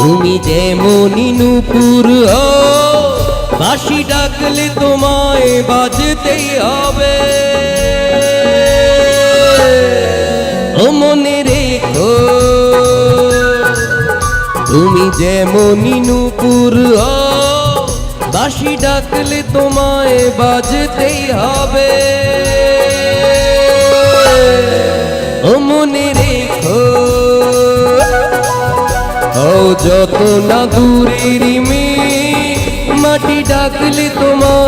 তুমি যেমনই নুপুর বাঁশি ডাকলে তোমায় বাজতেই হবে। ও মনে রেখো তুমি যেমনই নুপুর বাঁশি ডাকলে তোমায় বাজতেই হবে। ও মনে রেখো যত না দূরের মেয়ে মাটি ডাকলে তোমায়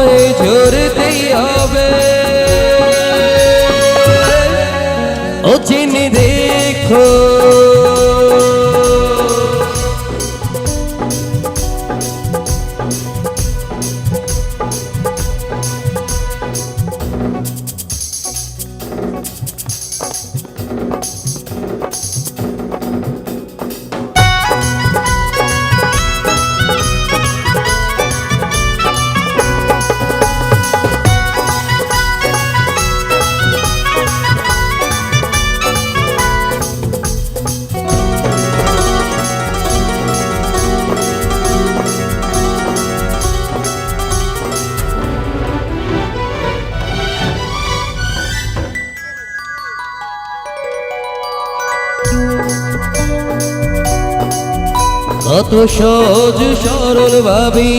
কত সহজ সরল ভাবে,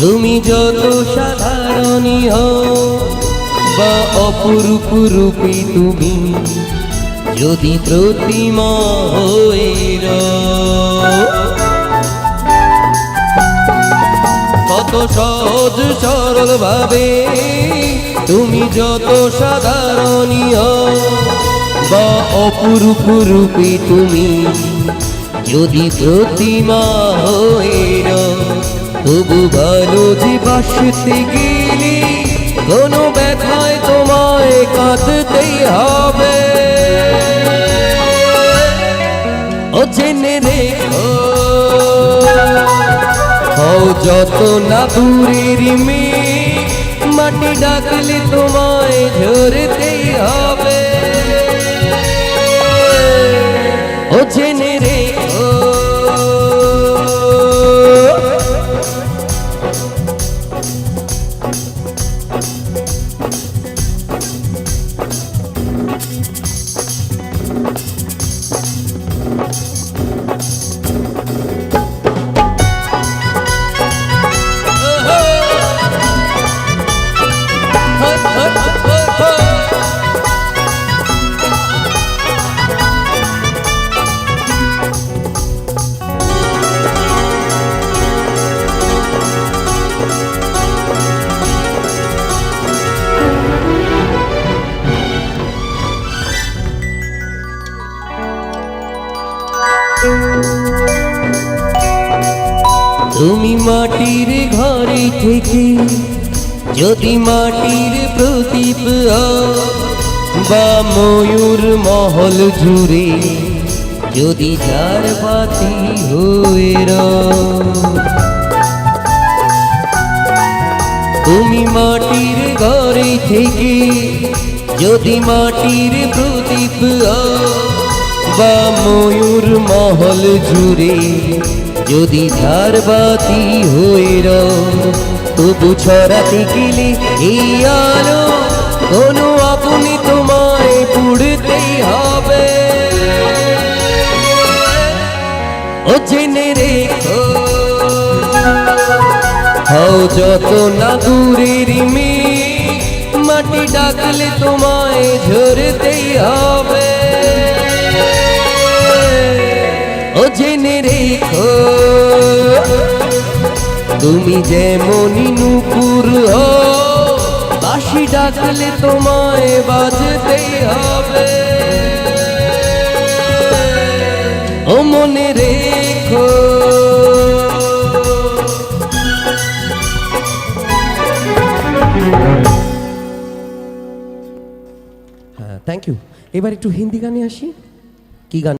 তুমি যত সাধারণী হও, বা অপরূপ রূপী তুমি, যদি প্রতিমা রও। কত সহজ সরল ভাবে, তুমি যত সাধারণী হও, বা অপরূপ রূপী তুমি যদি প্রতিমা রও, তবু ভালো যে বাসতে গেলে কোনো ব্যথায় তোমায় কাঁদতেই হবে। ও জেনে রেখো হও যত না দূরের মেয়ে মাটি ডাকলে তোমায় ঝরতেই তুমি মাটির ঘরে থেকে যদি মাটির প্রদীপ বা ময়ূর মহল জুড়ে যদি যার বাতি হয়ে তুমি মাটির ঘরে থেকে যদি মাটির প্রদীপ বা ময়ূর মহল জুড়ে যদি ঝাড়বাতি হয়ে রও, তবু ছড়াতে গেলে এই আলো কোনো আপনি তোমায় পুড়তেই হবে। ও জেনে রেখো হও যত না দূরের মেয়ে মাটি ডাকলে তোমায় ঝরতেই হবে। ও জেনে রেখো, তুমি যেমন নুপুর বাসি ডাকলে তোমায় বাজতে হবে। ও মনে রেখো হ্যাঁ থ্যাংক ইউ এবার একটু হিন্দি গানে আসি। কি গান